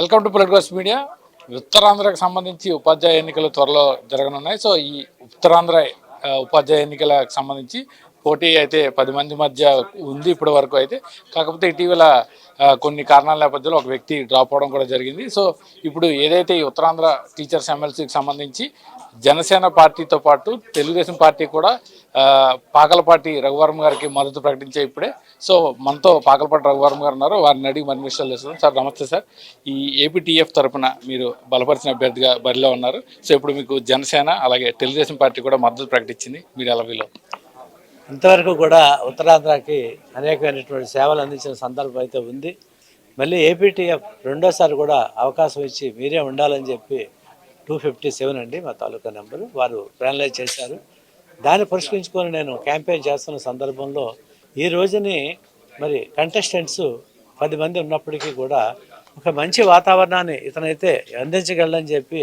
Welcome to politicals media. ఉత్తరాంధ్రకు సంబంధించి ఉపాధ్యాయ ఎన్నికలు త్వరలో జరగనున్నాయి. సో ఈ ఉత్తరాంధ్ర ఉపాధ్యాయ ఎన్నికలకు సంబంధించి పోటీ అయితే పది మంది మధ్య ఉంది ఇప్పటి వరకు అయితే. కాకపోతే ఇటీవల కొన్ని కారణాల నేపథ్యంలో ఒక వ్యక్తి డ్రాప్ అవడం కూడా జరిగింది. సో ఇప్పుడు ఏదైతే ఈ ఉత్తరాంధ్ర టీచర్స్ ఎమ్మెల్సీకి సంబంధించి జనసేన పార్టీతో పాటు తెలుగుదేశం పార్టీ కూడా పాకలపాటి రఘువరం గారికి మద్దతు ప్రకటించే ఇప్పుడే. సో మనతో పాకలపాటి రఘువరం గారు ఉన్నారు. వారిని అడిగి మరిన్ని విషయాలు తెలుసుకుందాం. సార్ నమస్తే సార్. ఈ ఏపీటీఎఫ్ తరఫున మీరు బలపరిచిన అభ్యర్థిగా బరిలో ఉన్నారు. సో ఇప్పుడు మీకు జనసేన అలాగే తెలుగుదేశం పార్టీ కూడా మద్దతు ప్రకటించింది. మీరు ఎలా వీలో ఇంతవరకు కూడా ఉత్తరాంధ్రకి అనేకమైనటువంటి సేవలు అందించిన సందర్భం అయితే ఉంది. మళ్ళీ ఏపీటీఎఫ్ రెండోసారి కూడా అవకాశం ఇచ్చి మీరే ఉండాలని చెప్పి టూ ఫిఫ్టీ సెవెన్ అండి మా తాలూకా నెంబరు. వారు ప్యానలైజ్ చేశారు. దాన్ని పరిష్కరించుకొని నేను క్యాంపెయిన్ చేస్తున్న సందర్భంలో ఈ రోజుని మరి కంటెస్టెంట్స్ పది మంది ఉన్నప్పటికీ కూడా ఒక మంచి వాతావరణాన్ని ఇతనైతే అందించగలని చెప్పి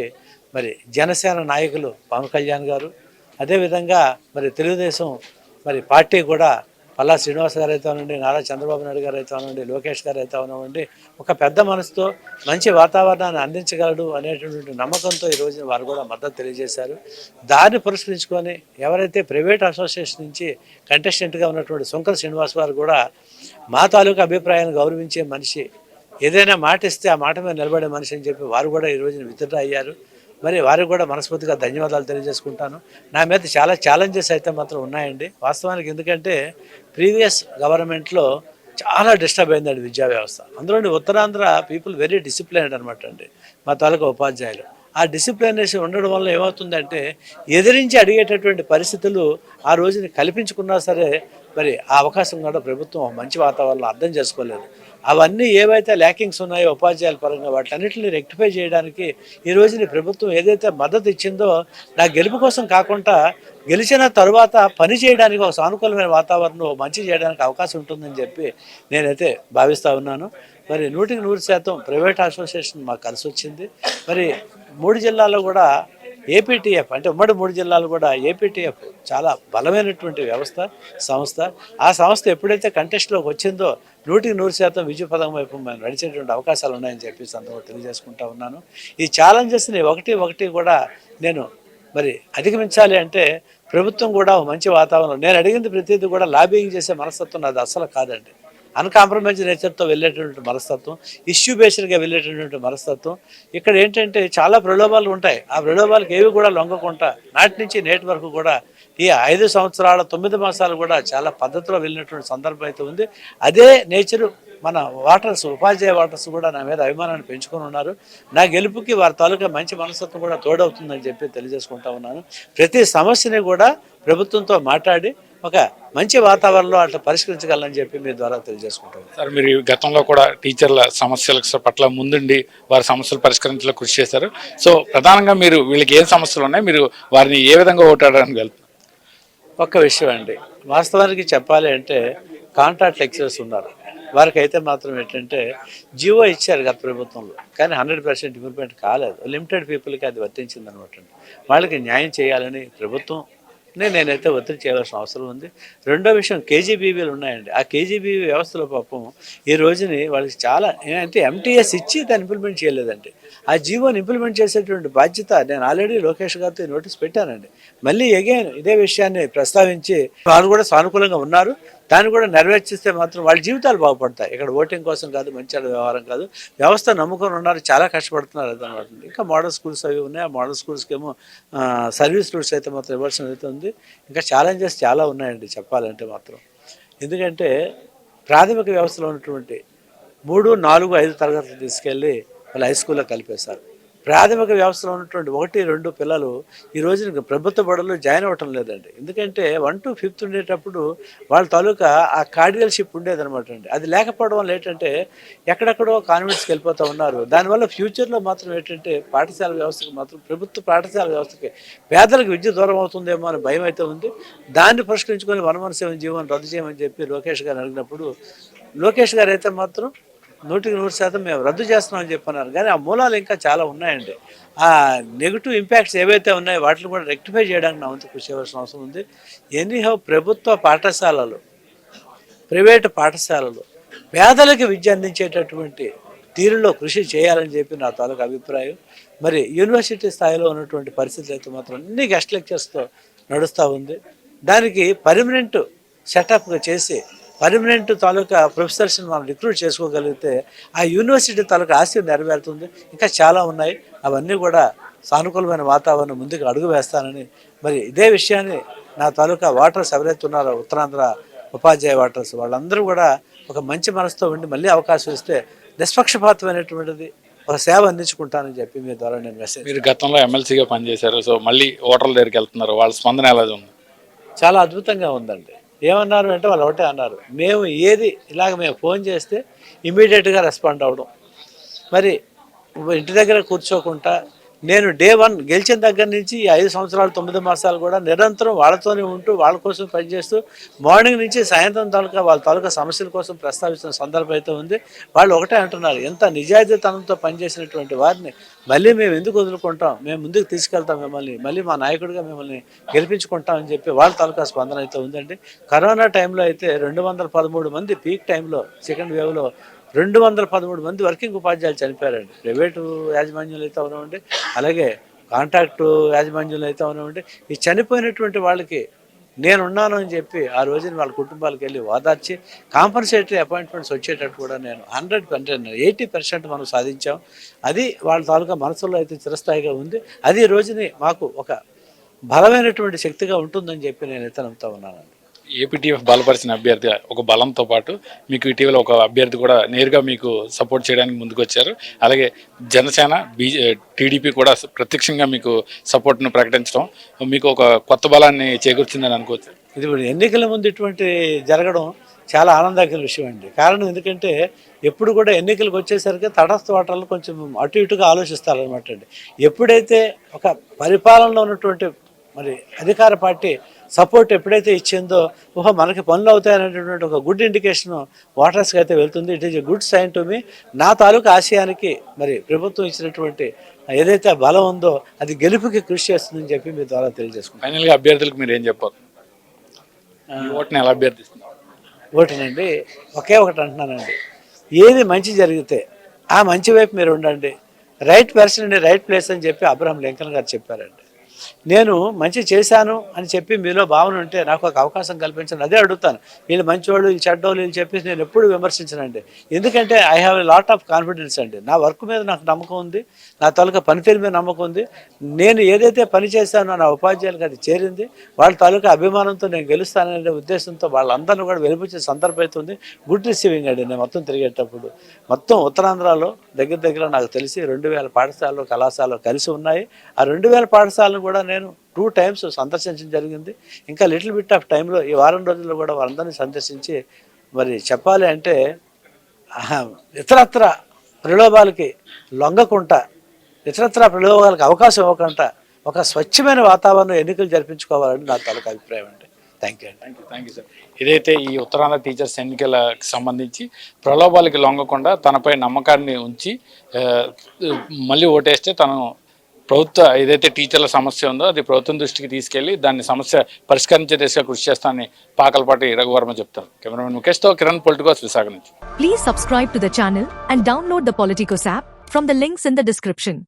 మరి జనసేన నాయకులు పవన్ కళ్యాణ్ గారు అదేవిధంగా మరి తెలుగుదేశం మరి పార్టీ కూడా పల్లా శ్రీనివాస్ గారు అయితే నారా చంద్రబాబు నాయుడు గారు అయితే అనండి లోకేష్ గారు అయితే అవనివ్వండి ఒక పెద్ద మనసుతో మంచి వాతావరణాన్ని అందించగలడు అనేటటువంటి నమ్మకంతో ఈ రోజున వారు కూడా మద్దతు తెలియజేశారు. దాన్ని పురస్కరించుకొని ఎవరైతే ప్రైవేట్ అసోసియేషన్ నుంచి కంటెస్టెంట్గా ఉన్నటువంటి శంకర శ్రీనివాస్ గారు కూడా మా తాలూకా అభిప్రాయాన్ని గౌరవించే మనిషి ఏదైనా మాట ఇస్తే ఆ మాట మీద నిలబడే మనిషి అని చెప్పి వారు కూడా ఈ రోజున విత్డ్రా అయ్యారు. మరి వారికి కూడా మనస్ఫూర్తిగా ధన్యవాదాలు తెలియజేసుకుంటాను. నా మీద చాలా ఛాలెంజెస్ అయితే మాత్రం ఉన్నాయండి. వాస్తవానికి ఎందుకంటే ప్రీవియస్ గవర్నమెంట్లో చాలా డిస్టర్బ్ అయిందండి విద్యా వ్యవస్థ. అందులోని ఉత్తరాంధ్ర పీపుల్ వెరీ డిసిప్లైన్డ్ అనమాట అండి మా తాలూకా ఉపాధ్యాయులు. ఆ డిసిప్లినేషన్ ఉండడం వల్ల ఏమవుతుందంటే ఎదిరించి అడిగేటటువంటి పరిస్థితులు ఆ రోజుని కల్పించుకున్నా సరే మరి ఆ అవకాశం కూడా ప్రభుత్వం మంచి వాతావరణం అర్థం చేసుకోలేదు. అవన్నీ ఏవైతే ల్యాకింగ్స్ ఉన్నాయో ఉపాధ్యాయుల పరంగా వాటన్నిటిని రెక్టిఫై చేయడానికి ఈ రోజుని ప్రభుత్వం ఏదైతే మద్దతు ఇచ్చిందో నా గెలుపు కోసం కాకుండా గెలిచిన తరువాత పని చేయడానికి ఒక సానుకూలమైన వాతావరణం మంచి చేయడానికి అవకాశం ఉంటుందని చెప్పి నేనైతే భావిస్తూ ఉన్నాను. మరి నూటికి నూరు శాతం ప్రైవేట్ అసోసియేషన్ మాకు కలిసి వచ్చింది మరి మూడు జిల్లాల్లో కూడా ఏపీటీఎఫ్ అంటే ఉమ్మడి మూడు జిల్లాలు కూడా ఏపీటీఎఫ్ చాలా బలమైనటువంటి వ్యవస్థ సంస్థ. ఆ సంస్థ ఎప్పుడైతే కంటెస్ట్లోకి వచ్చిందో నూటికి నూరు శాతం విజయపదం వైపు మేము నడిచేటువంటి అవకాశాలు ఉన్నాయని చెప్పి సందర్భంగా తెలియజేసుకుంటా ఉన్నాను. ఈ ఛాలెంజెస్ని ఒకటి ఒకటి కూడా నేను మరి అధిగమించాలి అంటే ప్రభుత్వం కూడా మంచి వాతావరణం. నేను అడిగింది ప్రతిదీ కూడా లాబింగ్ చేసే మనస్తత్వం నాది అసలు కాదండి. అన్కాంప్రమైజ్ నేచర్తో వెళ్ళేటటువంటి మనస్తత్వం ఇష్యూ బేస్డ్గా వెళ్ళేటటువంటి మనస్తత్వం. ఇక్కడ ఏంటంటే చాలా ప్రలోభాలు ఉంటాయి. ఆ ప్రలోభాలకు ఏవి కూడా లొంగకుండా నాటి నుంచి నేటి వరకు కూడా ఈ ఐదు సంవత్సరాల తొమ్మిది మాసాలు కూడా చాలా పద్ధతిలో వెళ్ళినటువంటి సందర్భం అయితే ఉంది. అదే నేచరు మన వాటర్స్ ఉపాధ్యాయ వాటర్స్ కూడా నా మీద అభిమానాన్ని పెంచుకొని ఉన్నారు. నా గెలుపుకి వారి తాలూకా మంచి మనస్తత్వం కూడా తోడవుతుందని చెప్పి తెలియజేసుకుంటా ఉన్నాను. ప్రతి సమస్యని కూడా ప్రభుత్వంతో మాట్లాడి ఒక మంచి వాతావరణంలో అట్లా పరిష్కరించగలని చెప్పి మీ ద్వారా తెలియజేసుకుంటాను. సార్ మీరు గతంలో కూడా టీచర్ల సమస్యల పట్ల ముందుండి వారి సమస్యలు పరిష్కరించేలా కృషి చేశారు. సో ప్రధానంగా మీరు వీళ్ళకి ఏం సమస్యలు ఉన్నాయి? మీరు వారిని ఏ విధంగా ఓటాడడానికి వెళ్తారు? ఒక్క విషయం అండి. వాస్తవానికి చెప్పాలి అంటే కాంట్రాక్ట్ లెక్చరర్స్ ఉన్నారు. వారికి అయితే మాత్రం ఏంటంటే జియో ఇచ్చారు గత ప్రభుత్వంలో. కానీ హండ్రెడ్ పర్సెంట్ ఇంప్రూవ్మెంట్ కాలేదు. లిమిటెడ్ పీపుల్కి అది వర్తించింది అనమాట వాళ్ళకి న్యాయం చేయాలని ప్రభుత్వం నేనైతే ఒత్తిడి చేయాల్సిన అవసరం ఉంది. రెండో విషయం కేజీబీవీలు ఉన్నాయండి. ఆ కేజీబీవీ వ్యవస్థలో పాపం ఈ రోజుని వాళ్ళకి చాలా అంటే ఎంటీఎస్ ఇచ్చి దాన్ని ఇంప్లిమెంట్ చేయలేదండి. ఆ జీవోని ఇంప్లిమెంట్ చేసేటువంటి బాధ్యత నేను ఆల్రెడీ లోకేష్ గారితో నోటీస్ పెట్టానండి. మళ్ళీ ఎగైన్ ఇదే విషయాన్ని ప్రస్తావించి వారు కూడా సానుకూలంగా ఉన్నారు. దాన్ని కూడా నెరవేర్చిస్తే మాత్రం వాళ్ళ జీవితాలు బాగుపడతాయి. ఇక్కడ ఓటింగ్ కోసం కాదు మంచి వ్యవహారం కాదు. వ్యవస్థ నమ్ముకొని ఉన్నారు చాలా కష్టపడుతున్నారు అదనమాట. ఇంకా మోడల్ స్కూల్స్ అవి ఉన్నాయి. ఆ మోడల్ స్కూల్స్కి ఏమో సర్వీస్ రూట్స్ అయితే మాత్రం ఇవ్వాల్సిన అయితే ఉంది. ఇంకా ఛాలెంజెస్ చాలా ఉన్నాయండి చెప్పాలంటే మాత్రం. ఎందుకంటే ప్రాథమిక వ్యవస్థలో ఉన్నటువంటి మూడు నాలుగు ఐదు తరగతులు తీసుకెళ్ళి వాళ్ళు హై స్కూల్లో కలిపేశారు. ప్రాథమిక వ్యవస్థలో ఉన్నటువంటి ఒకటి రెండు పిల్లలు ఈ రోజున ప్రభుత్వ బడుల్లో జాయిన్ అవ్వటం లేదండి. ఎందుకంటే వన్ టు ఫిఫ్త్ ఉండేటప్పుడు వాళ్ళ తాలూకా ఆ కార్డియల్షిప్ ఉండేదనమాట అండి. అది లేకపోవడం వల్ల ఏంటంటే ఎక్కడెక్కడో కాన్వెంట్స్కి వెళ్ళిపోతూ ఉన్నారు. దానివల్ల ఫ్యూచర్లో మాత్రం ఏంటంటే పాఠశాల వ్యవస్థకి మాత్రం ప్రభుత్వ పాఠశాల వ్యవస్థకి పేదలకు విద్య దూరం అవుతుందేమో అని భయం అయితే ఉంది. దాన్ని పరిష్కరించుకొని వనమన సేవ జీవనం రద్దు చేయమని చెప్పి లోకేష్ గారు అడిగినప్పుడు లోకేష్ గారు అయితే మాత్రం నూటికి నూరు శాతం మేము రద్దు చేస్తున్నామని చెప్పన్నారు. కానీ ఆ మూలాలు ఇంకా చాలా ఉన్నాయండి. ఆ నెగిటివ్ ఇంపాక్ట్స్ ఏవైతే ఉన్నాయో వాటిని కూడా రెక్టిఫై చేయడానికి నా వంతు కృషి చేయవలసిన అవసరం ఉంది. ఎనీహౌ ప్రభుత్వ పాఠశాలలు ప్రైవేటు పాఠశాలలు పేదలకు విద్య అందించేటటువంటి తీరులో కృషి చేయాలని చెప్పి నా తాలూకు అభిప్రాయం. మరి యూనివర్సిటీ స్థాయిలో ఉన్నటువంటి పరిస్థితులు అయితే మాత్రం అన్ని గెస్ట్ లెక్చర్స్తో నడుస్తూ ఉంది. దానికి పర్మనెంట్ సెటప్గా చేసి పర్మనెంట్ తాలూకా ప్రొఫెసర్స్ని మనం రిక్రూట్ చేసుకోగలిగితే ఆ యూనివర్సిటీ తాలూకా ఆశయం నెరవేరుతుంది. ఇంకా చాలా ఉన్నాయి. అవన్నీ కూడా సానుకూలమైన వాతావరణం ముందుకు అడుగు వేస్తానని మరి ఇదే విషయాన్ని నా తాలూకా వాటర్స్ ఎవరైతే ఉన్నారో ఉత్తరాంధ్ర ఉపాధ్యాయ వాటర్స్ వాళ్ళందరూ కూడా ఒక మంచి మనసుతో ఉండి మళ్ళీ అవకాశం ఇస్తే నిష్పక్షపాతమైనటువంటిది ఒక సేవ అందించుకుంటానని చెప్పి మీ ద్వారా నేను మెసేజ్ మీరు గతంలో ఎమ్మెల్సీగా పనిచేశారు. సో మళ్ళీ ఓటర్ల దగ్గరికి వెళ్తున్నారు. వాళ్ళ స్పందన ఎలా ఉంది? చాలా అద్భుతంగా ఉందండి. ఏమన్నారు అంటే వాళ్ళు ఒకటే అన్నారు. మేము ఏది ఇలాగ మేము ఫోన్ చేస్తే ఇమీడియట్గా రెస్పాండ్ అవ్వడం. మరి ఇంటి దగ్గర కూర్చోకుండా నేను డే వన్ గెలిచిన దగ్గర నుంచి ఈ ఐదు సంవత్సరాలు తొమ్మిది మాసాలు కూడా నిరంతరం వాళ్ళతోనే ఉంటూ వాళ్ళ కోసం పనిచేస్తూ మార్నింగ్ నుంచి సాయంత్రం తాలూకా వాళ్ళ తాలూకా సమస్యల కోసం ప్రస్తావిస్తున్న సందర్భం అయితే ఉంది. వాళ్ళు ఒకటే అంటున్నారు ఎంత నిజాయితీతనంతో పనిచేసినటువంటి వారిని మళ్ళీ మేము ఎందుకు వదులుకుంటాం? మేము ముందుకు తీసుకెళ్తాం మిమ్మల్ని మళ్ళీ మా నాయకుడిగా మిమ్మల్ని గెలిపించుకుంటాం అని చెప్పి వాళ్ళ తాలూకా స్పందన అయితే ఉందండి. కరోనా టైంలో అయితే రెండు వందల పదమూడు మంది పీక్ టైంలో సెకండ్ వేవ్లో రెండు వందల పదమూడు మంది వర్కింగ్ ఉపాధ్యాయులు చనిపోయారండి. ప్రైవేటు యాజమాన్యాలు అయితే అవనివ్వండి అలాగే కాంట్రాక్టు యాజమాన్యాలు అయితే అవనివ్వండి. ఈ చనిపోయినటువంటి వాళ్ళకి నేనున్నాను అని చెప్పి ఆ రోజున వాళ్ళ కుటుంబాలకు వెళ్ళి ఓదార్చి కాంపన్సేటరీ అపాయింట్మెంట్స్ వచ్చేటట్టు కూడా నేను హండ్రెడ్ పర్సెంట్ ఎయిటీ పర్సెంట్ మనం సాధించాం. అది వాళ్ళ తాలూకా మనసులో అయితే చిరస్థాయిగా ఉంది. అది రోజుని మాకు ఒక బలమైనటువంటి శక్తిగా ఉంటుందని చెప్పి నేను ఇతను నమ్ముతా ఉన్నానండి. ఏపీటీఎఫ్ బలపరిచిన అభ్యర్థి ఒక బలంతో పాటు మీకు ఇటీవల ఒక అభ్యర్థి కూడా నేరుగా మీకు సపోర్ట్ చేయడానికి ముందుకు వచ్చారు అలాగే జనసేన బీజే టీడీపీ కూడా ప్రత్యక్షంగా మీకు సపోర్ట్ను ప్రకటించడం మీకు ఒక కొత్త బలాన్ని చేకూర్చిందని అనుకోవచ్చు. ఇది ఎన్నికల ముందు ఇటువంటి జరగడం చాలా ఆనందకర విషయం అండి. కారణం ఎందుకంటే ఎప్పుడు కూడా ఎన్నికలకు వచ్చేసరికి తటస్థ ఓటర్లు కొంచెం అటు ఇటుగా ఆలోచిస్తారనమాట అండి. ఎప్పుడైతే ఒక పరిపాలనలో ఉన్నటువంటి మరి అధికార పార్టీ సపోర్ట్ ఎప్పుడైతే ఇచ్చిందో ఓహో మనకి పనులు అవుతాయనేటటువంటి ఒక గుడ్ ఇండికేషన్ ఓటర్స్కి అయితే వెళ్తుంది. It is a good sign to మీ నా తాలూకు ఆశయానికి మరి ప్రభుత్వం ఇచ్చినటువంటి ఏదైతే బలం ఉందో అది గెలుపుకి కృషి చేస్తుందని చెప్పి మీ ద్వారా తెలియజేసుకుంటాను ఫైనల్గా అభ్యర్థులకు మీరు ఏం చెప్పాలి? ఈ ఓటుని ఎలా అభ్యర్థిస్తున్నారు? ఒకటినండి ఒకే ఒకటి అంటున్నానండి. ఏది మంచి జరిగితే ఆ మంచి వైపు మీరు ఉండండి. రైట్ పర్సన్ అండి రైట్ ప్లేస్ అని చెప్పి అబ్రహం లింకన్ గారు చెప్పారండి. నేను మంచి చేశాను అని చెప్పి మీలో భావన ఉంటే నాకు ఒక అవకాశం కల్పించండి. అదే అడుగుతాను. వీళ్ళు మంచివాళ్ళు వీళ్ళు చెడ్డోళ్ళు వీళ్ళు చెప్పేసి నేను ఎప్పుడు విమర్శించనండి. ఎందుకంటే I have a lot of confidence అండి. నా వర్క్ మీద నాకు నమ్మకం ఉంది. నా తాలూకా పనితీరు మీద నమ్మకం ఉంది. నేను ఏదైతే పని చేశానో నా ఉపాధ్యాయులకు అది చేరింది. వాళ్ళ తాలూకా అభిమానంతో నేను గెలుస్తాననే ఉద్దేశంతో వాళ్ళందరినీ కూడా వెలిపించే సందర్భం అయితే ఉంది. గుడ్ రిసీవింగ్ అండి. నేను మొత్తం తిరిగేటప్పుడు. మొత్తం ఉత్తరాంధ్రలో దగ్గర దగ్గర నాకు తెలిసి రెండు వేల పాఠశాలలు కళాశాలలు కలిసి ఉన్నాయి. ఆ రెండు వేల పాఠశాలను కూడా నేను టూ టైమ్స్ సందర్శించడం జరిగింది. ఇంకా లిటిల్ బిట్ ఆఫ్ టైంలో ఈ వారం రోజుల్లో కూడా వారందరినీ సందర్శించి మరి చెప్పాలి అంటే ఇతరత్ర ప్రలోభాలకి లొంగకుండా ఇతరత్ర ప్రలోభాలకు అవకాశం ఇవ్వకుండా ఒక స్వచ్ఛమైన వాతావరణం ఎన్నికలు జరిపించుకోవాలని నా తాలూకు అభిప్రాయం అండి. Thank you thank you thank you sir. ఇదైతే ఈ ఉత్తరాంధ్ర టీచర్స్ ఎన్నికలకు సంబంధించి ప్రలోభాలకి లొంగకుండా తనపై నమ్మకాన్ని ఉంచి మళ్ళీ ఓటేస్తే తను ప్రభుత్వ ఏదైతే టీచర్ల సమస్య ఉందో అది ప్రభుత్వం దృష్టికి తీసుకెళ్ళి దాన్ని సమస్య పరిష్కరించే దిశగా కృషి చేస్తానని పాకలపాటి రఘువర్మ చెప్తారు. కెమెరామెన్ ముఖేష్తో కిరణ్ పొలిటికోస్ విశాఖ నుంచి. Please subscribe to the channel and download the Politicos app from the links in the description